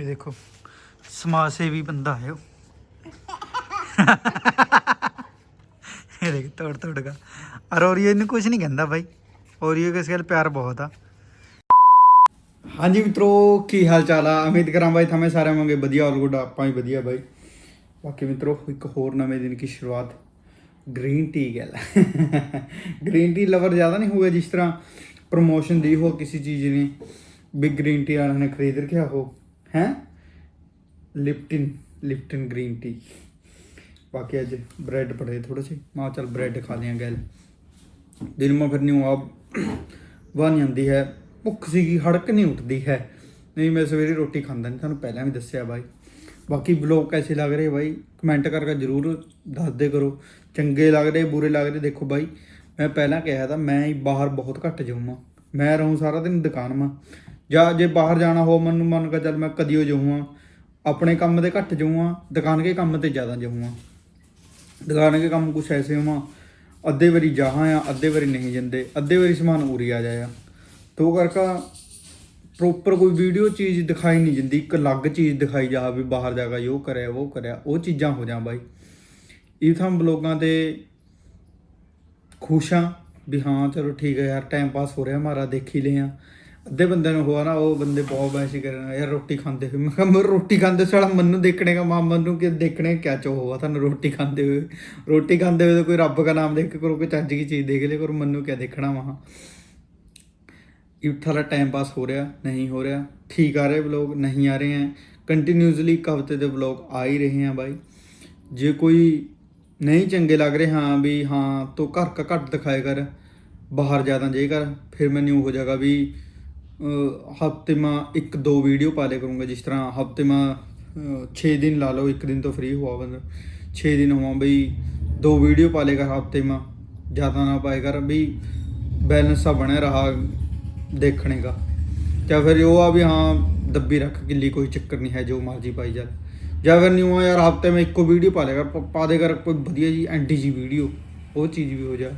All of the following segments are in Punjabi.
ਇਹ ਦੇਖੋ ਸਮਾਜ ਸੇਵੀ ਬੰਦਾ ਹੈ ਉਹ ਇਹ ਦੇਖ ਤੋੜ ਤੋੜ ਗਾ ਔਰ ਔਰੀਓ ਇਹਨੂੰ ਕੁਝ ਨਹੀਂ ਕਹਿੰਦਾ ਬਾਈ ਔਰੀਓ ਕਿਸ ਗੱਲ ਪਿਆਰ ਬਹੁਤ ਆ ਹਾਂਜੀ ਮਿੱਤਰੋ ਕੀ ਹਾਲ ਚਾਲ ਆ ਉਮੀਦ ਕਰਾਂ ਬਾਈ ਥਮੇ ਸਾਰੇ ਹੋਵੋਗੇ ਵਧੀਆ ਆਲ ਗੁੱਡ ਆਪਾਂ ਵੀ ਵਧੀਆ ਬਾਈ ਬਾਕੀ ਮਿੱਤਰੋ ਇੱਕ ਹੋਰ ਨਵੇਂ ਦਿਨ ਦੀ ਸ਼ੁਰੂਆਤ ਗ੍ਰੀਨ ਟੀ ਗੱਲ ਗ੍ਰੀਨ ਟੀ ਲਵਰ ਜ਼ਿਆਦਾ ਨਹੀਂ ਹੋਇਆ ਜਿਸ ਤਰ੍ਹਾਂ ਪ੍ਰੋਮੋਸ਼ਨ ਦੀ ਹੋ ਕਿਸੇ ਚੀਜ਼ ਨੇ ਬਿਗ ਗ੍ਰੀਨ ਟੀ ਵਾਲਿਆਂ ਨੇ ਖਰੀਦ ਰੱਖਿਆ ਹੋ ਹੈ? ਲਿਪਟਨ ਲਿਪਟਨ ਗ੍ਰੀਨ ਟੀ ਬਾਕੀ ਅੱਜ ਬ੍ਰੈਡ ਪੜੇ ਥੋੜੇ ਸੇ। ਮਾਂ ਚੱਲ ਬ੍ਰੈਡ ਖਾ ਲਿਆ ਗੈਲ। ਦਿਨ ਮਾ ਫਿਰ ਨਿਉ ਆਬ ਬਣ ਜਾਂਦੀ ਹੈ। ਭੁੱਖ ਸੀਗੀ, ਹੜਕ ਨਹੀਂ ਉੱਠਦੀ ਹੈ। ਨਹੀਂ, ਮੈਂ ਸਵੇਰੇ ਰੋਟੀ ਖਾਂਦਾ ਨਹੀਂ ਤੁਹਾਨੂੰ ਪਹਿਲਾਂ ਵੀ ਦੱਸਿਆ ਬਾਈ। ਬਾਕੀ ਬਲੌਗ ਕੈਸੇ ਲੱਗ ਰਹੇ ਬਾਈ? ਕਮੈਂਟ ਕਰਕੇ ਜਰੂਰ ਦੱਸ ਦੇ ਕਰੋ। ਚੰਗੇ ਲੱਗ ਰਹੇ, ਬੁਰੇ ਲੱਗ ਰਹੇ, ਦੇਖੋ ਬਾਈ। ਮੈਂ ਪਹਿਲਾਂ ਕਿਹਾ ਤਾਂ ਮੈਂ ਹੀ ਬਾਹਰ ਬਹੁਤ ਘੱਟ ਜਾਊਂਗਾ। ਮੈਂ ਰਹੂੰ ਸਾਰਾ ਦਿਨ ਦੁਕਾਨ ਮਾ। ਜਾਂ ਜੇ ਬਾਹਰ ਜਾਣਾ ਹੋ, ਮੈਨੂੰ ਮੰਨ ਕੇ ਚੱਲ ਮੈਂ ਕਦੀਓ ਜਾਊਂਗਾ। ਆਪਣੇ ਕੰਮ ਤੇ ਘੱਟ ਜਾਊਂਗਾ, ਦੁਕਾਨ ਕੇ ਕੰਮ ਤੇ ਜ਼ਿਆਦਾ ਜਾਊਂਗਾ। ਦੁਕਾਨ ਕੇ ਕੰਮ ਕੁਛ ਐਸੇ ਹੋਵਾਂ, ਅੱਧੇ ਵਾਰੀ ਜਾਹਾਂ ਆ ਅੱਧੇ ਵਾਰੀ ਨਹੀਂ ਜਾਂਦੇ, ਅੱਧੇ ਵਾਰੀ ਸਮਾਨ ਉਰੀ ਆ ਜਾਇਆ। ਤੋ ਕਰਕਾ ਪ੍ਰੋਪਰ ਕੋਈ ਵੀਡੀਓ ਚੀਜ਼ ਦਿਖਾਈ ਨਹੀਂ ਜਿੰਦੀ, ਇੱਕ ਅਲੱਗ ਚੀਜ਼ ਦਿਖਾਈ ਜਾ ਵੀ ਬਾਹਰ ਜਾ ਕੇ ਉਹ ਕਰਿਆ ਉਹ ਕਰਿਆ, ਉਹ ਚੀਜ਼ਾਂ ਹੋ ਜਾਂ ਬਾਈ। ਇਹ ਤਾਂ ਬਲੋਗਾਂ ਤੇ ਖੁਸ਼ ਹਾਂ ਵੀ ਹਾਂ, ਚਲੋ ਠੀਕ ਹੈ ਯਾਰ ਟਾਈਮ ਪਾਸ ਹੋ ਰਿਹਾ ਹਮਾਰਾ ਦੇਖੀ ਹੀ ਲਿਆ ਅੱਧੇ ਬੰਦੇ ਨੂੰ ਹੋਆ ਨਾ, ਉਹ ਬੰਦੇ ਬਹੁਤ ਬੈਸੀ ਕਰਨ ਯਾਰ ਰੋਟੀ ਖਾਂਦੇ ਫਿਰ ਮੈਂ ਕਿਹਾ, ਮੈਂ ਰੋਟੀ ਖਾਂਦੇ ਸਾਲਾ ਮੈਨੂੰ ਦੇਖਣੇ ਦਾ ਮਾਮਾ ਨੂੰ ਕਿ ਦੇਖਣੇ ਕਿਆ ਚੋ ਹੋਆ ਤੁਹਾਨੂੰ ਰੋਟੀ ਖਾਂਦੇ ਹੋਏ। ਰੋਟੀ ਖਾਂਦੇ ਹੋਏ ਕੋਈ ਰੱਬ ਦਾ ਨਾਮ ਦੇਖ ਕੇ ਕਰੋ, ਕੋਈ ਚੱਜ ਕੀ ਚੀਜ਼ ਦੇਖ ਲੈ ਕਰੋ, ਮੈਨੂੰ ਕਿਆ ਦੇਖਣਾ ਵਾਹਾਂ ਇਥਾ ਦਾ ਟਾਈਮ ਪਾਸ ਹੋ ਰਿਹਾ, ਨਹੀਂ ਹੋ ਰਿਹਾ। ਠੀਕ ਆ ਰਹੇ ਵਲੌਗ ਨਹੀਂ ਆ ਰਹੇ ਹੈ ਕੰਟੀਨਿਊਸਲੀ ਹਫ਼ਤੇ ਦੇ ਵਲੌਗ ਆ ਹੀ ਰਹੇ ਆ ਬਾਈ। ਜੇ ਕੋਈ ਨਹੀਂ ਚੰਗੇ ਲੱਗ ਰਹੇ, ਹਾਂ ਵੀ, ਹਾਂ, ਤੋ ਘਰ ਕਾ ਘੱਟ ਦਿਖਾਏ ਕਰ, ਬਾਹਰ ਜ਼ਿਆਦਾ ਜੇ ਕਰ, ਫਿਰ ਮੈਨੂੰ ਹੋ ਜਾਗਾ ਵੀ ਹਫ਼ਤੇ ਮਾ ਇੱਕ ਦੋ ਵੀਡੀਓ ਪਾ ਲਿਆ ਕਰੂੰਗਾ, ਜਿਸ ਤਰ੍ਹਾਂ ਹਫ਼ਤੇ ਮਾ 6 ਦਿਨ ਲਾ ਲਓ, ਇੱਕ ਦਿਨ ਤੋਂ ਫ੍ਰੀ ਹੁਆ ਬੰਦਾ। 6 ਦਿਨ ਹੋਵਾਂ ਬਈ, ਦੋ ਵੀਡੀਓ ਪਾ ਲਿਆ ਕਰ ਹਫ਼ਤੇ ਮਾ, ਜ਼ਿਆਦਾ ਨਾ ਪਾਏ ਕਰ ਵੀ ਬੈਲੈਂਸ ਆ ਬਣਿਆ ਰਹਾ ਦੇਖਣੇ ਦਾ। ਜਾਂ ਫਿਰ ਉਹ ਆ ਵੀ ਹਾਂ, ਦੱਬੀ ਰੱਖ ਕਿੱਲੀ ਕੋਈ ਚੱਕਰ ਨਹੀਂ ਹੈ, ਜੋ ਮਰਜ਼ੀ ਪਾਈ ਜਾ। ਜਾਂ ਫਿਰ ਨਿਊ ਆ ਯਾਰ, ਹਫ਼ਤੇ ਮੈਂ ਇੱਕੋ ਵੀਡੀਓ ਪਾ ਲੇਗਾ ਪਾ ਦੇ ਕਰ ਕੋਈ ਵਧੀਆ ਜੀ ਐਂਟੀ ਜੀ ਵੀਡੀਓ ਉਹ ਚੀਜ਼ ਵੀ ਹੋ ਜਾ।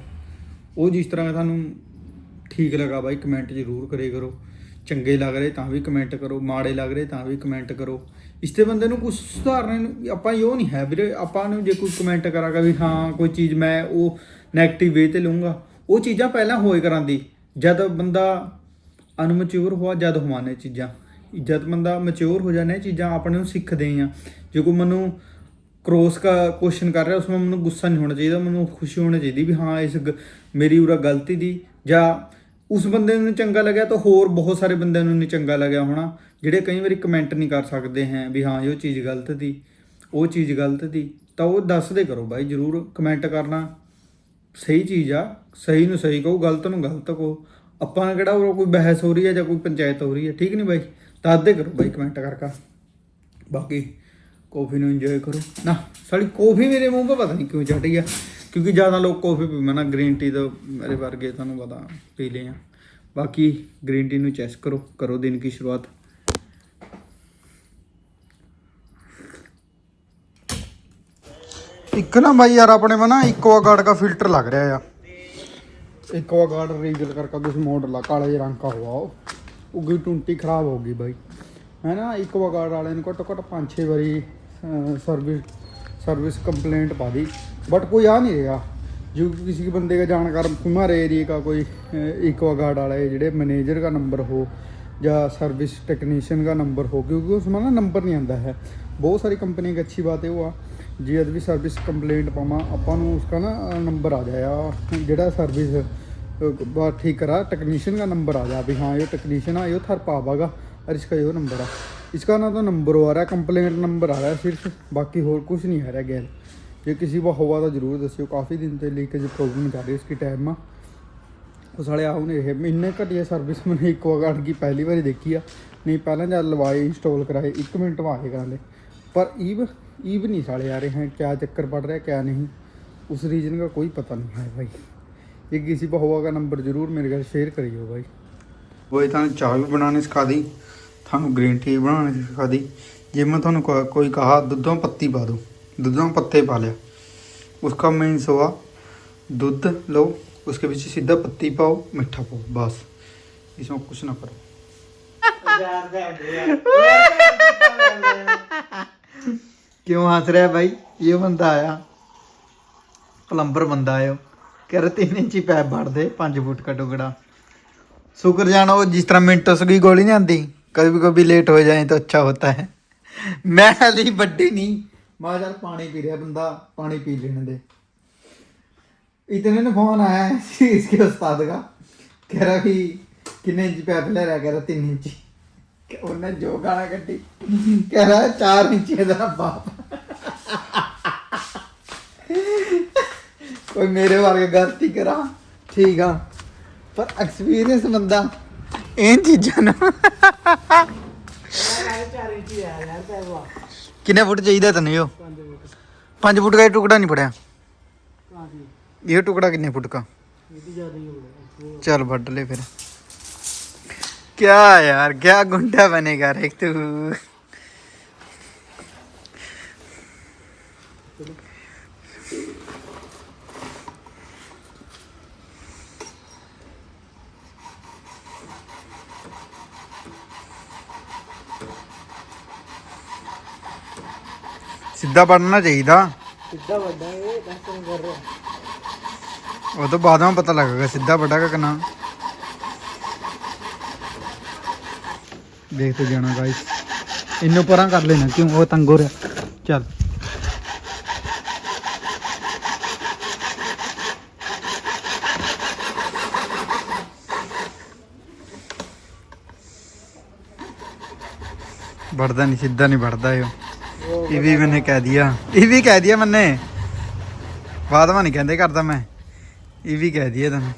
ਉਹ ਜਿਸ ਤਰ੍ਹਾਂ ਦਾ ਤੁਹਾਨੂੰ ਠੀਕ ਲੱਗਾ ਬਾਈ ਚੰਗੇ ਲੱਗ ਰਹੇ ਤਾਂ ਵੀ ਕਮੈਂਟ ਕਰੋ, ਮਾੜੇ ਲੱਗ ਰਹੇ ਤਾਂ ਵੀ ਕਮੈਂਟ ਕਰੋ। ਇਸ ਤੇ ਬੰਦੇ ਨੂੰ ਕੁਝ ਸੁਧਾਰਨੇ ਨੂੰ ਆਪਾਂ ਇਹ ਨਹੀਂ ਹੈ ਵੀਰੇ, ਆਪਾਂ ਨੂੰ ਜੇ ਕੋਈ ਕਮੈਂਟ ਕਰਾਂਗਾ ਵੀ ਹਾਂ, ਕੋਈ ਚੀਜ਼ ਮੈਂ ਉਹ 네ਗੇਟਿਵ ਵੇ ਤੇ ਲਊਂਗਾ, ਉਹ ਚੀਜ਼ਾਂ ਪਹਿਲਾਂ ਹੋਏ ਕਰਾਂਦੀ। ਜਦ ਬੰਦਾ ਅਨਮਚਿਓਰ ਹੋਆ, ਜਦ ਹੋਵਾਨੇ ਚੀਜ਼ਾਂ। ਜਦ ਬੰਦਾ ਮੈਚੁਰ ਹੋ ਜਾਂਦਾ ਇਹ ਚੀਜ਼ਾਂ ਆਪਣੇ ਨੂੰ ਸਿੱਖਦੇ ਆ। ਜੇ ਕੋਈ ਮੈਨੂੰ ਕ੍ਰੋਸ ਦਾ ਕੁਐਸਚਨ ਕਰ ਰਿਹਾ, ਉਸ ਵਿੱਚ ਮੈਨੂੰ ਗੁੱਸਾ ਨਹੀਂ ਹੋਣਾ ਚਾਹੀਦਾ, ਮੈਨੂੰ ਖੁਸ਼ੀ ਹੋਣੀ ਚਾਹੀਦੀ ਵੀ ਹਾਂ, ਇਸ ਗ- ਮੇਰੀ ਉਰਾ ਗਲਤੀ ਦੀ ਜਾਂ ਉਸ ਬੰਦੇ ਨੂੰ ਚੰਗਾ ਲੱਗਿਆ ਤਾਂ ਹੋਰ ਬਹੁਤ ਸਾਰੇ ਬੰਦਿਆਂ ਨੂੰ ਨਹੀਂ ਚੰਗਾ ਲੱਗਿਆ ਹੋਣਾ, ਜਿਹੜੇ ਕਈ ਵਾਰੀ ਕਮੈਂਟ ਨਹੀਂ ਕਰ ਸਕਦੇ ਹੈ ਵੀ ਹਾਂ ਇਹ ਚੀਜ਼ ਗਲਤ ਦੀ, ਉਹ ਚੀਜ਼ ਗਲਤ ਦੀ, ਤਾਂ ਉਹ ਦੱਸਦੇ ਕਰੋ ਬਾਈ, ਜਰੂਰ ਕਮੈਂਟ ਕਰਨਾ। ਸਹੀ ਚੀਜ਼ ਆ, ਸਹੀ ਨੂੰ ਸਹੀ ਕਹੋ, ਗਲਤ ਨੂੰ ਗਲਤ ਕਹੋ। ਆਪਾਂ ਨੇ ਕਿਹੜਾ ਉਹ ਕੋਈ ਬਹਿਸ ਹੋ ਰਹੀ ਹੈ ਜਾਂ ਕੋਈ ਪੰਚਾਇਤ ਹੋ ਰਹੀ ਹੈ, ਠੀਕ ਨਹੀਂ ਬਾਈ? ਦੱਸਦੇ ਕਰੋ ਬਾਈ ਕਮੈਂਟ ਕਰਕੇ। ਬਾਕੀ ਕੌਫੀ ਨੂੰ ਇੰਜੋਏ ਕਰੋ। ਨਾ ਸਾਡੀ ਕੌਫੀ ਮੇਰੇ ਮੂੰਹ 'ਤੇ ਪਤਾ ਨਹੀਂ ਕਿਉਂ ਚੜ ਗਈ ਆ। ਕਿਉਂਕਿ ਜ਼ਿਆਦਾ ਲੋਕ ਕੌਫੀ ਮੈਂ ਨਾ ਗ੍ਰੀਨ ਟੀ ਤਾਂ ਮੇਰੇ ਵਰਗੇ ਤੁਹਾਨੂੰ ਪਤਾ ਪੀ ਲਏ ਆ। ਬਾਕੀ ਗ੍ਰੀਨ ਟੀ ਨੂੰ ਚੈਸ ਕਰੋ ਕਰੋ ਦਿਨ ਦੀ ਸ਼ੁਰੂਆਤ। ਇੱਕ ਨਾ ਬਾਈ ਯਾਰ, ਆਪਣੇ ਮਾ ਨਾ ਇਕੋਆਗਾਰਡ ਦਾ ਫਿਲਟਰ ਲੱਗ ਰਿਹਾ ਆ। ਇਕੋਆਗਾਰਡ ਰੀਜਲ ਕਰਕੇ ਕੁਝ ਮਾਡਲ ਆ ਕਾਲੇ ਜਿਹੇ ਰੰਗ ਦਾ ਹੋਆ ਉਹ ਉਹਗੀ ਟੁੰਟੀ ਖਰਾਬ ਹੋ ਗਈ ਬਾਈ। ਮੈਂ ਨਾ ਇਕੋਆਗਾਰਡ ਵਾਲੇ ਨੂੰ ਘੱਟੋ ਘੱਟ 5-6 ਵਾਰੀ ਸਰਵਿਸ ਸਰਵਿਸ ਕੰਪਲੇਂਟ ਪਾ ਦੀ बट कोई आ नहीं रहा जो किसी बंदे का जानकार हमारे एरिए का कोई इक्वा गार्ड वाला है जेडे मैनेजर का नंबर हो या सर्विस टेक्नीशियन का नंबर हो क्योंकि उसमें ना नंबर नहीं आता है बहुत सारी कंपनी की अच्छी बात है वो आ ਜੇ ਅਦ ਵੀ ਸਰਵਿਸ ਕੰਪਲੇਂਟ ਪਾਵਾਂ, ਆਪਾਂ ਨੂੰ ਉਸਕਾ ਨਾ ਨੰਬਰ ਆ ਜਾਇਆ ਜਿਹੜਾ ਸਰਵਿਸ ਬਾ ਠੀਕ ਕਰਾ ਟੈਕਨੀਸ਼ੀਅਨ ਦਾ ਨੰਬਰ ਆ ਜਾ ਵੀ ਹਾਂ, ਇਹ ਟੈਕਨੀਸ਼ੀਅਨ ਆ, ਇਹ ਥਰ ਪਾਵਾਗਾ ਅਰ ਇਸਕਾ ਇਹ ਨੰਬਰ ਆ। ਇਸਕਾ ਨਾ ਤਾਂ ਨੰਬਰ ਆ ਰਿਹਾ ਕੰਪਲੇਂਟ ਨੰਬਰ ਆ ਰਿਹਾ ਸਿਰਫ। ਬਾਕੀ ਹੋਰ ਕੁਝ ਨਹੀਂ ਆ ਰਿਹਾ, ਗੈਰ। ਜੇ ਕਿਸੇ ਕੋ ਹੋਵਾ ਤਾਂ ਜ਼ਰੂਰ ਦੱਸਿਓ। ਕਾਫੀ ਦਿਨ ਤੇ ਲੀਕੇਜ ਪ੍ਰੋਬਲਮ ਕਰ ਰਹੀ ਇਸ ਕੀ ਟਾਈਮ ਆ। ਉਹ ਸਾਲੇ ਆਉ ਨੇ ਇਹ, ਇੰਨੇ ਘਟੀਆ ਸਰਵਿਸ ਮੈਨੇ ਇੱਕੋ ਗਾਰਡ ਕੀ ਪਹਿਲੀ ਵਾਰੀ ਦੇਖੀ ਆ। ਨਹੀਂ, ਪਹਿਲਾਂ ਜਦ ਲਵਾਏ ਇੰਸਟਾਲ ਕਰਾਏ 1 ਮਿੰਟ ਵਾਹੇ ਕਰਾ ਲੇ ਪਰ ਈਵ ਈਵ ਨਹੀਂ ਸਾਲੇ ਆ ਰਹੇ ਹਨ ਕਿਆ ਚੱਕਰ ਪੜ ਰਿਹਾ, ਕਿਆ ਨਹੀਂ। उस रीजन का कोई पता नहीं है भाई ये किसी पर होगा का नंबर जरूर मेरे घर शेयर करियो भाई वही ਚਾਹ ਵੀ भी ਸਿਖਾ ਦੀ। ਤੁਹਾਨੂੰ थानू ਟੀ टी ਸਿਖਾ ਦੀ। ਜੇ ਮੈਂ ਤੁਹਾਨੂੰ थानू कोई कहा दुद्धों पत्ती पा दूँ दूधों पत्ते पा लिया उसका मीन्स हुआ दूध लो उसके पीछे सीधा पत्ती पाओ मीठा पाओ बस इसमें कुछ ना करो ਯਾਰ ਦੇ ਹੁੰਦੇ ਆ ਕਿਉਂ ਹੱਸ ਰਿਹਾ ਭਾਈ ਇਹ ਬੰਦਾ ਆਇਆ ਪਲੰਬਰ ਬੰਦਾ ਆਇਆ ਕਹ ਰਿਹਾ 3 ਇੰਚੀ ਪੈਪ ਭਰ ਦੇ 5 ਫੁੱਟ का टुकड़ा शुक्र जानो जिस तरह मिनटों की गोली नहीं आती कभी कभी लेट हो जाए तो अच्छा होता है मैं हाली ਵੱਡੀ ਨਹੀਂ ਮੈਂ ਚੱਲ ਪਾਣੀ ਪੀ ਰਿਹਾ ਬੰਦਾ ਪਾਣੀ पी लेने दे इतने ने फोन आया है इसके उस्ताद का कह रहा कि कितने इंच पैप ले रहा कह रहा तीन इंची ਉਹਨੇ ਜੋ ਗਾਣਾ ਕੱਢੀ ਕਹਿ ਰਿਹਾ 4 ਇੰਚ ਦਾ ਬਾਪ ਕੋਈ ਮੇਰੇ ਵਰਗਾ ਗਲਤੀ ਕਰਾ ਠੀਕ ਆ ਪਰ ਐਕਸਪੀਰੀਅੰਸ ਬੰਦਾ ਇਹ ਚੀਜ਼ਾਂ ਨੂੰ ਚਾਰ ਇੰਚੀ ਆ ਯਾਰ ਪੈਵਾ ਕਿੰਨੇ ਫੁੱਟ ਚਾਹੀਦਾ ਤੈਨੂੰ ਇਹੋ? 5 ਫੁੱਟ 5 ਫੁੱਟ ਦਾ ਟੁਕੜਾ ਨਹੀਂ ਪੜਿਆ ਇਹ ਟੁਕੜਾ ਕਿੰਨੇ ਫੁੱਟ ਦਾ? ਚੱਲ ਵੱਢ ਲੈ ਫਿਰ। ਕਿਆ ਯਾਰ, ਕਿਆ ਗੁੰਡਾ ਬਣੇਗਾ ਰੇ ਤੂੰ? ਸਿੱਧਾ ਬਣਨਾ ਚਾਹੀਦਾ। ਸਿੱਧਾ ਵੱਡਾ ਇਹ ਦੱਸਣ ਕਰ ਰਿਹਾ। ਉਹ ਤੋਂ ਬਾਅਦ ਮੈਂ ਪਤਾ ਲੱਗੇਗਾ ਸਿੱਧਾ ਵੱਡਾ ਕਾ ਕਿੰਨਾ। ਦੇਖਦੇ ਜਾਣਾ ਗਾਇਸ ਇਹਨੂੰ ਪਰਾਂ ਕਰ ਲੈਣਾ ਕਿਉਂ? ਉਹ ਤੰਗ ਹੋ ਰਿਹਾ। ਚੱਲ। ਵੜਦਾ ਨਹੀਂ ਸਿੱਧਾ ਨਹੀਂ ਵੜਦਾ ਇਹ। ਇਹ ਵੀ ਮੈਨੇ ਕਹਿ ਦਿਆ। ਇਹ ਵੀ ਕਹਿ ਦਿਆ ਮੰਨੇ। ਵਾਦਵਾ ਨਹੀਂ ਕਹਿੰਦੇ ਕਰਦਾ ਮੈਂ। ਇਹ ਵੀ ਕਹਿ ਦਿਆ ਤੈਨੂੰ।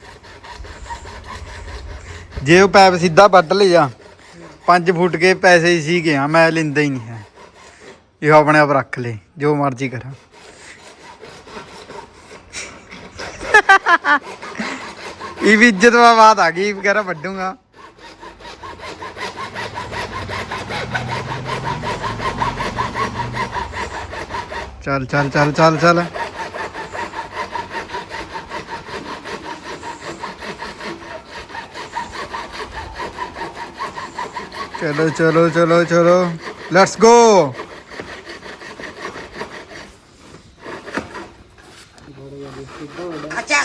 ਜੇ ਉਹ ਪੈਪ ਸਿੱਧਾ ਵੱਢ ਲਿਆ ਪੰਜ ਫੁੱਟ ਕੇ ਪੈਸੇ ਹੀ ਸੀ ਗਿਆ ਮੈਂ ਲਿੰਦਾ ਹੀ ਨਹੀਂ ਹੈ। ਇਹ ਆਪਣੇ ਆਪ ਰੱਖ ਲੈ, ਜੋ ਮਰਜ਼ੀ ਕਰਾਂ। ਇਹ ਵੀ ਇੱਜ਼ਤ ਬਾਤ ਆ ਗਈ ਵਗੈਰਾ ਵੱਡੂਗਾ ਚੱਲ ਚੱਲ ਚੱਲ ਚੱਲ ਚੱਲ। ਚਲੋ ਚਲੋ ਚਲੋ ਚਲੋ। ਲੈਟਸ ਗੋ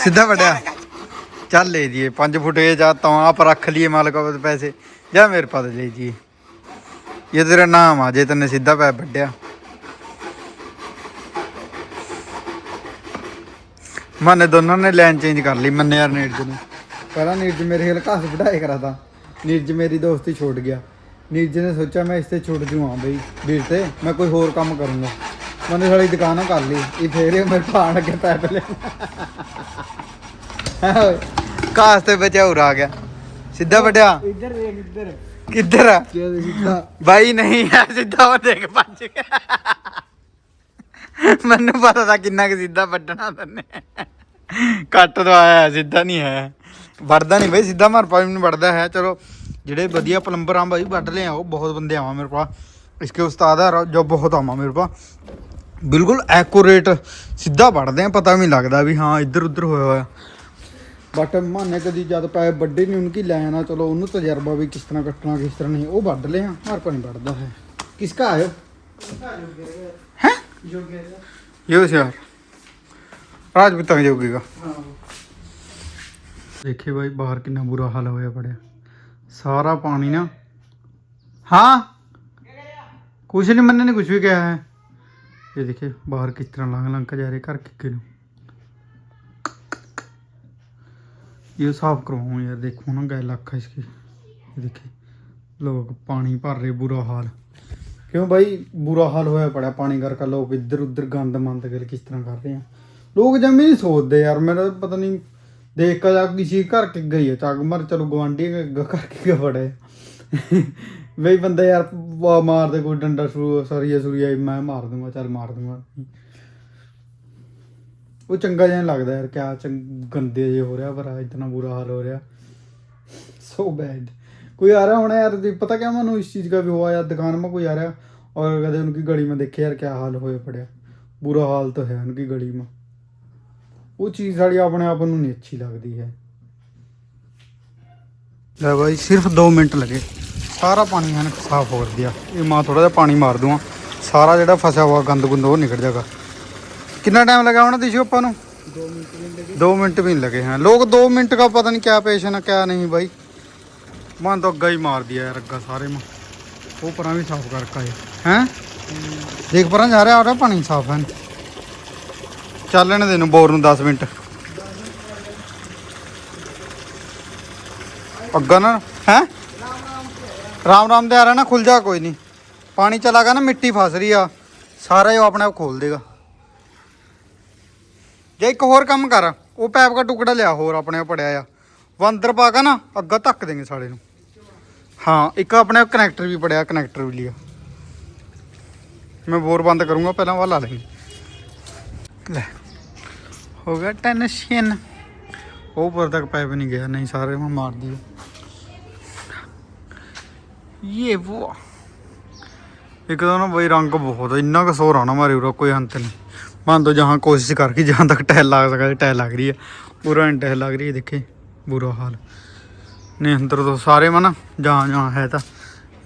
ਸਿੱਧਾ ਵੜਿਆ ਚੱਲ ਲੈ ਜੀਏ 5 ਫੁੱਟ ਇਹ ਜਾਂ ਤਾਂ ਆਪ ਰੱਖ ਲਈਏ ਮਾਲਕ ਪੈਸੇ। ਜਾ ਮੇਰੇ ਪਾਸ ਲੈ ਜੀਏ। ਇਹ ਤੇਰਾ ਨਾਮ ਆ, ਜੇ ਤੈਨੇ ਸਿੱਧਾ ਪੈ ਵੱਡਿਆ। ਮਨੇ ਦੋਨਾਂ ਨੇ ਲਾਈਨ ਚੇਂਜ ਕਰ ਲਈ ਮੰਨੇ ਯਾਰ ਨੀਰਜ ਨੂੰ। ਪਹਿਲਾਂ ਨੀਰਜ ਮੇਰੇ ਖਿਆਲ ਘਾਸ ਵਢਾਏ ਕਰਾਤਾ ਨੀਰਜ ਮੇਰੀ ਦੋਸਤੀ ਛੋੜ ਗਿਆ। ਨੀਰਜ ਨੇ ਸੋਚਿਆ ਮੈਂ ਇਸ ਤੇ ਛੁੱਟ ਜੂਆਂ ਬਈ। ਵੀਰ ਤੇ ਮੈਂ ਕੋਈ ਹੋਰ ਕੰਮ ਕਰੂੰਗਾ। ਮੈਨੇ ਸਾਲੀ ਦੁਕਾਨਾਂ ਕਰ ਲਈ। ਇਹ ਫੇਰ ਇਹ ਮੇਰੇ ਪਾਣ ਅੱਗੇ ਪੈ ਪਲੇ ਘਾਸ ਤੇ ਬਚਾਉਰ ਆ ਗਿਆ। ਸਿੱਧਾ ਵੱਡਿਆ ਇੱਧਰ ਦੇਖ ਇੱਧਰ। ਕਿੱਧਰ ਆ? ਬਾਈ ਨਹੀਂ ਹੈ ਸਿੱਧਾ ਉਹ ਦੇਖ ਭੱਜ ਗਿਆ ਮੈਨੂੰ ਪਤਾ ਤਾਂ ਕਿੰਨਾ ਕਿ ਸਿੱਧਾ ਵੱਢਣਾ ਤੈਨੇ। ਕੱਟ ਤੋਂ ਆਇਆ ਹੈ, ਸਿੱਧਾ ਨਹੀਂ ਹੈ। ਵੜਦਾ ਨਹੀਂ ਬਈ ਸਿੱਧਾ ਮਾਰ ਪਾਈ ਨੂੰ ਵੜਦਾ ਹੈ। ਚਲੋ ਜਿਹੜੇ ਵਧੀਆ ਪਲੰਬਰ ਆ ਬਾਈ ਵੱਢ ਲੈ ਆਓ ਬਹੁਤ ਬੰਦੇ ਆਵਾ ਮੇਰੇ ਪਾਸ ਇਸਕੇ ਉਸਤਾਦ ਹੈ ਜੋ ਬਹੁਤ ਆਵਾ ਮੇਰੇ ਪਾਸ ਬਿਲਕੁਲ ਐਕੂਰੇਟ ਸਿੱਧਾ ਵੱਢਦੇ ਆ ਪਤਾ ਵੀ ਨਹੀਂ ਲੱਗਦਾ ਵੀ ਹਾਂ ਇੱਧਰ ਉੱਧਰ ਹੋਇਆ ਹੋਇਆ। ਬਟ ਮਾਨੇ ਕਦੀ ਜਦ ਪੈ ਵੱਡੇ ਨਹੀਂ ਉਨਕੀ ਲੈਣ ਆ ਚਲੋ ਉਹਨੂੰ ਤਜਰਬਾ ਵੀ ਕਿਸ ਤਰ੍ਹਾਂ ਕੱਟਣਾ ਕਿਸ ਤਰ੍ਹਾਂ ਨਹੀਂ। ਉਹ ਵੱਢ ਲਿਆ ਹਰ ਪਰ ਨਹੀਂ ਵੱਢਦਾ ਹੈ। ਕਿਸ ਕਾ ਆਇਓ ਜੋਗੇਗਾ ਯੋਸ਼ਿਆਰ ਰਾਜਪੂਤਾਂ ਦੇ ਹਾਂ। ਦੇਖੇ ਬਾਈ, ਬਾਹਰ ਕਿੰਨਾ ਬੁਰਾ ਹਾਲ ਹੋਇਆ ਪੜਿਆ। ਸਾਰਾ ਪਾਣੀ ਨਾ ਹਾਂ। ਕੁਛ ਨਹੀਂ ਮੰਨੇ ਨੇ ਵੀ ਕਿਹਾ ਹੈ। ਇਹ ਦੇਖੇ, ਬਾਹਰ ਕਿਸ ਤਰ੍ਹਾਂ ਲੰਘ ਲੰਘ ਕੇ ਜਾ ਰਹੇ ਘਰ ਕਿੱਕੇ ਨੂੰ। ਇਹ ਸਾਫ਼ ਕਰਵਾਉਂ ਯਾਰ, ਦੇਖੋ ਨਾ ਗੈਲ ਲੱਖ ਇਸਕੀ ਦੇਖੇ, ਲੋਕ ਪਾਣੀ ਭਰ ਰਹੇ, ਬੁਰਾ ਹਾਲ। ਕਿਉਂ ਬਾਈ? ਬੁਰਾ ਹਾਲ ਹੋਇਆ ਪੜਿਆ, ਪਾਣੀ ਕਰਕੇ ਲੋਕ ਇੱਧਰ ਉੱਧਰ ਗੰਦ ਮੰਦ ਗੱਲ ਕਿਸ ਤਰ੍ਹਾਂ ਕਰ ਰਹੇ ਆ? ਲੋਕ ਜਮੇ ਨਹੀਂ ਸੋਚਦੇ ਯਾਰ ਮੇਰਾ ਪਤਾ ਨਹੀਂ ਦੇਖ ਕੇ ਜਾ ਕਿਸੇ ਘਰ ਕਿ ਗਈ ਆ, ਚੱਕ ਮਰ, ਚਲੋ ਗਵਾਂਢੀ ਕਰਕੇ ਕਿ ਫੜੇ ਵੇ ਬੰਦਾ ਯਾਰ ਮਾਰ ਦੇ ਕੋਈ ਡੰਡਾ ਸ਼ੁਰੂ ਸਰੀਆ ਆ ਮੈਂ ਮਾਰ ਦੂੰਗਾ, ਚੱਲ ਮਾਰ ਦੂੰਗਾ। ਉਹ ਚੰਗਾ ਜਿਹਾ ਲੱਗਦਾ ਯਾਰ, ਕਿਆ ਗੰਦੇ ਜੇ ਹੋ ਰਿਹਾ ਪਰ ਇਤਨਾ ਬੁਰਾ ਹਾਲ ਹੋ ਰਿਹਾ। ਸੋ ਬੈਡ कोई आ रहा होना यार देख, पता क्या मानो इस चीज़ का भी हुआ यार दुकान में कोई आ रहा और कहते उनकी गली में देखे यार क्या हाल होए पड़े बुरा हाल तो है उनकी गली में वो चीज़ साड़ी अपने आप ਨੂੰ नहीं अच्छी लगती है ले भाई सिर्फ दो मिनट लगे ਸਾਰਾ ਪਾਣੀ ਹਨ ਸਾਫ਼ ਹੋ ਗਿਆ ਇਹ ਮਾਂ ਥੋੜਾ ਜਿਹਾ ਪਾਣੀ ਮਾਰ ਦੂਆਂ ਸਾਰਾ ਜਿਹੜਾ ਫਸਿਆ ਹੋਇਆ ਗੰਦ ਗੁੰਦ ਉਹ ਨਿਕਲ ਜਾਗਾ ਕਿੰਨਾ ਟਾਈਮ ਲਗਾ ਹੋਣਾ ਦਿਸ਼ੂ ਆਪਾਂ ਨੂੰ 2 मिनट भी लगे 2 ਮਿੰਟ ਵੀ ਨਹੀਂ ਲਗੇ हैं लोग 2 ਮਿੰਟ का पता नहीं क्या पेशन है क्या नहीं भाई ਮਨ ਤਾਂ ਅੱਗਾ ਹੀ ਮਾਰਦੀ ਆ ਯਾਰ, ਅੱਗਾ ਸਾਰੇ ਮਾ ਉਹ ਪਰਾਂ ਵੀ ਸਾਫ਼ ਕਰ ਕਾਏ ਹੈ? ਦੇਖ ਪਰਾਂ ਜਾ ਰਿਹਾ, ਉਹਦਾ ਪਾਣੀ ਸਾਫ਼ ਹੈ। ਚੱਲਣ ਦੇ ਨੂੰ ਬੋਰ ਨੂੰ 10 ਮਿੰਟ। ਅੱਗਾ ਨਾ, ਹੈ? ਰਾਮ ਰਾਮ ਦੇ ਆ ਰਿਹਾ ਨਾ ਖੁੱਲ ਜਾ ਕੋਈ ਨਹੀਂ। ਪਾਣੀ ਚਲਾਗਾ ਨਾ, ਮਿੱਟੀ ਫਸ ਰਹੀ ਆ। ਸਾਰਾ ਹੀ ਉਹ ਆਪਣੇ ਆਪ ਖੋਲ ਦੇਗਾ। ਜੇ ਇੱਕ ਹੋਰ ਕੰਮ ਕਰ, ਉਹ ਪੈਪ ਦਾ ਟੁਕੜਾ ਲਿਆ, ਹੋਰ ਆਪਣੇ ਆਪ ਪੜਿਆ ਆ। ਉਹ ਅੰਦਰ ਪਾ ਕੇ ਨਾ, ਅੱਗਾ ਧੱਕ ਦੇਗੇ ਸਾਲੇ ਨੂੰ। हाँ एक अपने कनैक्टर भी पड़े कनैक्टर भी लिया। मैं बोर बंद करूँगा, पहला वह ला। लेंगे ले। हो गया टेन छेन वो ऊपर तक पाइप नहीं गया, नहीं, सारे मैं मार दिए ये वो। एक तो ना भाई, रंग तो बहुत है, इन्ना का सोर आना हमारे उरा कोई अंत नहीं। मन तो जहाँ कोशिश करके जहाँ तक टैल लग सका टैल लग रही है। पूरा टैल लग रही है देखे बुरा हाल। ਨੇ ਅੰਦਰ ਤੋਂ ਸਾਰੇ ਮਨ, ਜਾਂ ਜਾਂ ਹੈ ਤਾਂ।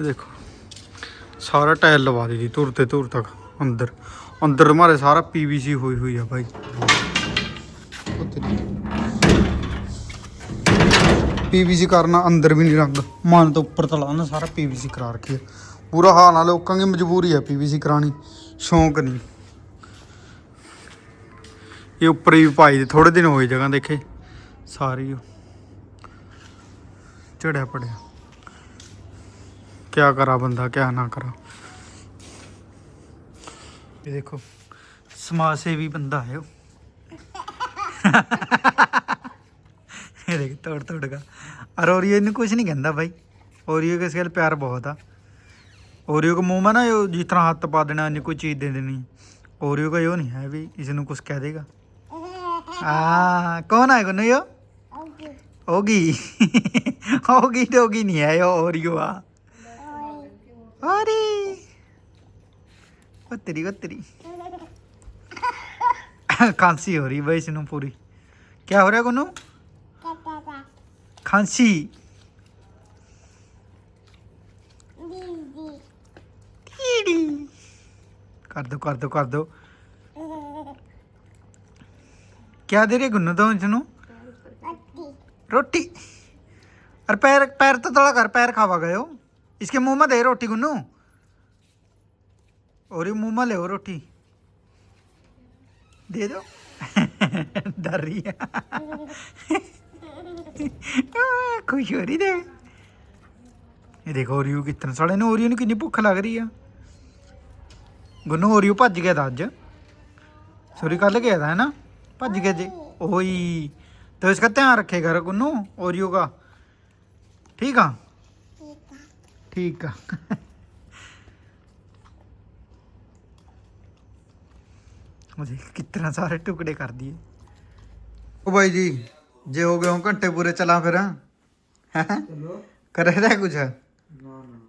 ਦੇਖੋ, ਸਾਰਾ ਟਾਇਰ ਲਵਾ ਦਿੱਤੀ ਧੁਰ ਤੇ ਧੁਰ ਤੱਕ, ਅੰਦਰ। ਅੰਦਰ ਮਾਰੇ ਸਾਰਾ ਪੀਵੀਸੀ ਹੋਈ ਹੋਈ ਆ ਭਾਈ ਪੀਵੀਸੀ ਕਰਨਾ ਅੰਦਰ ਵੀ ਨਹੀਂ ਰੰਗ। ਮਨ ਤੋਂ ਉੱਪਰ ਤਲਾ ਨਾ ਸਾਰਾ ਪੀਵੀਸੀ ਕਰਾ ਰੱਖੀ ਪੂਰਾ ਹਾਲ ਨਾਲ ਲੋਕਾਂ ਦੀ ਮਜਬੂਰੀ ਆ ਪੀਵੀਸੀ ਕਰਾਣੀ ਸ਼ੌਂਕ ਨਹੀਂ। ਇਹ ਉੱਪਰ ਹੀ ਪਾਈ ਥੋੜੇ ਦਿਨ ਹੋਏ ਜਗ੍ਹਾ ਦੇਖੇ। ਸਾਰੀ ਉਹ ਝੜਿਆ ਪੜਿਆ। ਕਿਆ ਕਰਾ ਬੰਦਾ ਕਿਆ ਨਾ ਕਰਾ। ਇਹ ਦੇਖੋ ਸਮਾਜ ਸੇਵੀ ਬੰਦਾ ਹੈ ਉਹ। ਇਹ ਦੇਖ ਤੋੜ ਤੋੜਗਾ ਅਰ ਓਰੀਓ ਇਹਨੂੰ ਕੁਝ ਨਹੀਂ ਕਹਿੰਦਾ ਬਾਈ। ਓਰੀਓ ਕੇ ਸੇਲ ਪਿਆਰ ਬਹੁਤ ਆ। ਓਰੀਓ ਕੋ ਮੂੰਹ ਮਾ ਨਾ ਜਿਸ ਤਰ੍ਹਾਂ ਹੱਥ ਪਾ ਦੇਣਾ ਨਹੀਂ ਕੋਈ ਚੀਜ਼ ਦੇ ਦੇਣੀ। ਓਰੀਓ ਕਾ ਇਹੋ ਨਹੀਂ ਹੈ ਵੀ ਇਸ ਨੂੰ ਕੁਝ ਕਹਿ ਦੇਗਾ। ਆ ਕੌਣ ਆਏਗਾ ਨਹੀਂ ਉਹ? कुछ कह देगा आ कौन है गुन्नू यो होगी होगी डोगी नहीं है यो ओरियो आ अरे ओ तेरी ओ तेरी खांसी हो रही भाई इसनु पूरी क्या हो रहा है गुन्नू खांसी टीडी कर दो कर दो कर दो क्या दे रहे गुन्नू तो इसनु रोटी और पैर पैर तो तला कर पैर खावा गए हो इसके मुंह में दे रोटी गुन्नू और ये मुंह में ले रोटी दे दो डर रही है ਆ, ਖੁਸ਼ ਹੋ ਰਹੀ ਦੇ ਇਹ ਦੇਖੋ ਓਰੀਓ ਕਿਤਨ ਸਾਲੇ ਨੂੰ ਓਰੀਓ ਨੂੰ ਕਿੰਨੀ ਭੁੱਖ ਲੱਗ ਰਹੀ ਆ ਗੁੰਨੂ ਓਰੀਓ ਭੱਜ ਗਿਆ ਤਾਂ ਅੱਜ ਸੋਰੀ ਕੱਲ ਗਿਆ था है ना भज गया जी ओही तो इसका ध्यान रखेगा गुन्नू ओरियो का। ठीक है ठीक है मुझे कितना सारे टुकड़े कर दिए। ओ भाई जी जे हो गए घंटे पूरे चला फिर कर रहा है कुछ? है?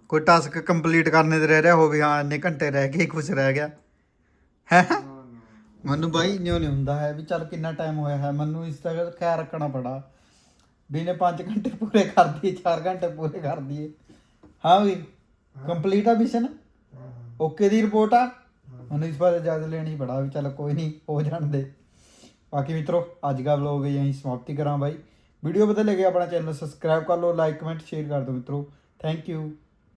कोई टास्क कंप्लीट करने दे रह रहा हो भी हाँ इन्ने घंटे रह गए कुछ रह गया। है? ਮੈਨੂੰ ਬਾਈ ਨਿਉ ਨਹੀਂ ਹੁੰਦਾ ਹੈ ਵੀ ਚੱਲ ਕਿੰਨਾ ਟਾਈਮ ਹੋਇਆ ਹੈ, ਮੈਨੂੰ ਇਸ ਦਾ ਖਿਆਲ ਰੱਖਣਾ ਪੜਾ ਵੀ ਨੇ 5 ਘੰਟੇ ਪੂਰੇ ਕਰ ਦਈਏ 4 ਘੰਟੇ ਪੂਰੇ ਕਰ ਦਈਏ ਹਾਂ ਵੀ ਕੰਪਲੀਟ ਆ ਮਿਸ਼ਨ ਓਕੇ ਦੀ ਰਿਪੋਰਟ ਆ? ਮੈਨੂੰ ਇਸ ਬਾਰੇ ਇਜਾਜ਼ਤ ਲੈਣੀ ਪੜਾ ਵੀ ਚੱਲ ਕੋਈ ਨਹੀਂ, ਹੋ ਜਾਣ ਦੇ ਬਾਕੀ ਮਿੱਤਰੋ, ਅੱਜ ਦਾ ਵਲੋਗ ਯਹੀਂ ਸਮਾਪਤੀ ਕਰਾਂ ਬਾਈ। ਵੀਡੀਓ ਬਦਲ ਲੱਗੇ ਆਪਣਾ ਚੈਨਲ ਸਬਸਕ੍ਰਾਈਬ ਕਰ ਲਓ ਲਾਈਕ ਕਮੈਂਟ ਸ਼ੇਅਰ ਕਰ ਦਿਓ ਮਿੱਤਰੋ। Thank you